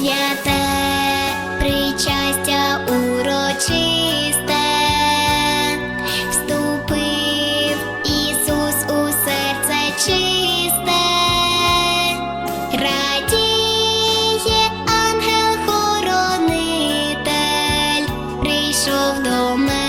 святе, причастя урочисте, вступив Ісус у серце чисте, радіє ангел-хоронитель, прийшов до мене.